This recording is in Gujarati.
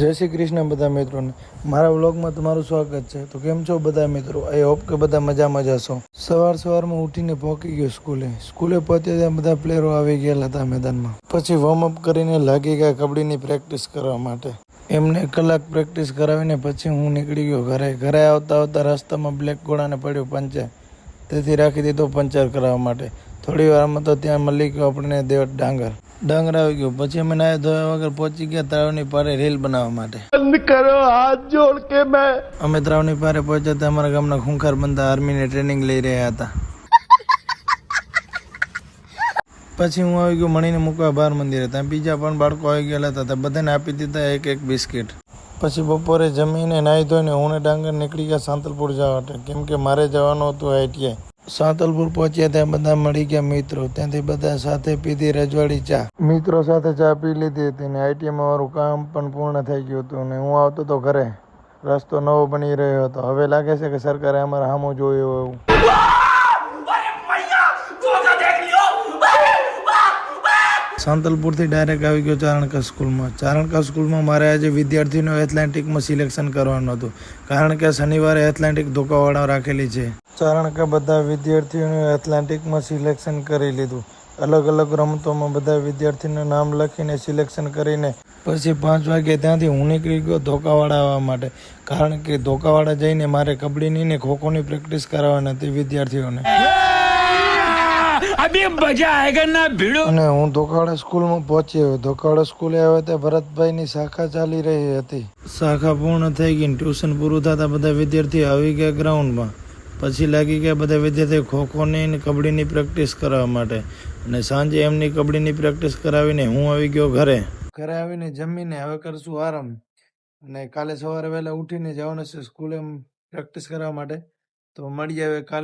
જય શ્રી કૃષ્ણ બધા મિત્રોને. મારા વ્લોગમાં તમારું સ્વાગત છે. તો કેમ છો બધા મિત્રો? આઈ હોપ કે બધા મજામાં જ હશો. સવાર સવારમાં ઉઠીને પહોંચી ગયો સ્કૂલે. સ્કૂલે પહોંચ્યા ત્યાં બધા પ્લેયરો આવી ગયેલા હતા મેદાનમાં. પછી વોર્મઅપ કરીને લાગી ગયા કબડ્ડીની પ્રેક્ટિસ કરવા માટે. એમને કલાક પ્રેક્ટિસ કરાવીને પછી હું નીકળી ગયો ઘરે. ઘરે આવતા આવતા રસ્તામાં બ્લેક ઘોડાને પડ્યો પંચર તેથી રાખી દીધો પંચર કરાવવા માટે. થોડી વારમાં તો ત્યાં મળી ગયો આપણને દેવ ડાંગર. ડાંગર આવી ગયો. પછી અમે નાય ધોયા વગર પહોંચી ગયા તળાવની પારે રેલ બનાવવા માટે. બંધ કરો હાથ જોડ કે મેં. અમે તળાવની પારે પહોંચ્યા હતા અમારા ગામના ખૂંખાર બંદા આર્મીની ટ્રેનિંગ લઈ રહ્યા હતા. પછી હું આવી ગયો મણીને મૂકવા બાર મંદિરે. ત્યાં બીજા પણ બાળકો આવી ગયેલા હતા. બધાને આપી દીધા એક એક બિસ્કીટ. પછી બપોરે જમીને નાહી ધોઈને હું ડાંગર નીકળી ગયા સાંતલપુર જવા માટે. કેમ કે મારે જવાનું હતું આઈટીઆઈ. સાંતલપુર પહોંચ્યા ત્યાં બધા મળી ગયા મિત્રો. ત્યાંથી બધા સાથે પીધી રજવાડી ચા. મિત્રો સાથે ચા પી લીધી હતી ને આઈટીમાં મારું કામ પણ પૂર્ણ થઈ ગયું હતું ને હું આવતો તો ઘરે. રસ્તો નવો બની રહ્યો હતો. હવે લાગે છે કે સરકારે અમારા સામું જોયું એવું. સાંતલપુરથી ડાયરેક્ટ આવી ગયો ચારણકા સ્કૂલમાં. ચારણકા સ્કૂલમાં મારે આજે વિદ્યાર્થીનું એથ્લેટિકમાં સિલેક્શન કરવાનું હતું, કારણ કે શનિવારે એથ્લેટિક ધોકાવાળા રાખેલી છે. ચારણકા બધા વિદ્યાર્થીઓનું એથ્લેટિકમાં સિલેક્શન કરી લીધું. અલગ અલગ રમતોમાં બધા વિદ્યાર્થીનું નામ લખીને સિલેક્શન કરીને પછી પાંચ વાગે ત્યાંથી હું નીકળી ગયો ધોકાવાળા આવવા માટે, કારણ કે ધોકાવાળા જઈને મારે કબડ્ડીની ને ખોખોની પ્રેક્ટિસ કરાવવાની હતી વિદ્યાર્થીઓને. અને હું ધોકાડા સ્કૂલમાં પહોંચ્યો ધોકાડા સ્કૂલે આવ્યો તે ભરતભાઈની શાખા ચાલી રહી હતી. શાખા પૂર્ણ થઈ ગઈ ટ્યુશન પૂરું થતા બધા વિદ્યાર્થીઓ આવી ગયા ગ્રાઉન્ડમાં. પછી લાગી ગયા બધા વિદ્યાર્થીઓ ખોખોની અને કબડ્ડીની પ્રેક્ટિસ કરાવવા માટે. અને સાંજે એમની કબડ્ડીની પ્રેક્ટિસ કરાવીને હું આવી ગયો ઘરે. ઘરે આવીને જમીને હવે કરશું આરામ. અને કાલે સવારે વહેલા ઉઠીને જવાનું છે સ્કૂલે પ્રેક્ટિસ કરવા માટે. તો મળી આવે કાલે.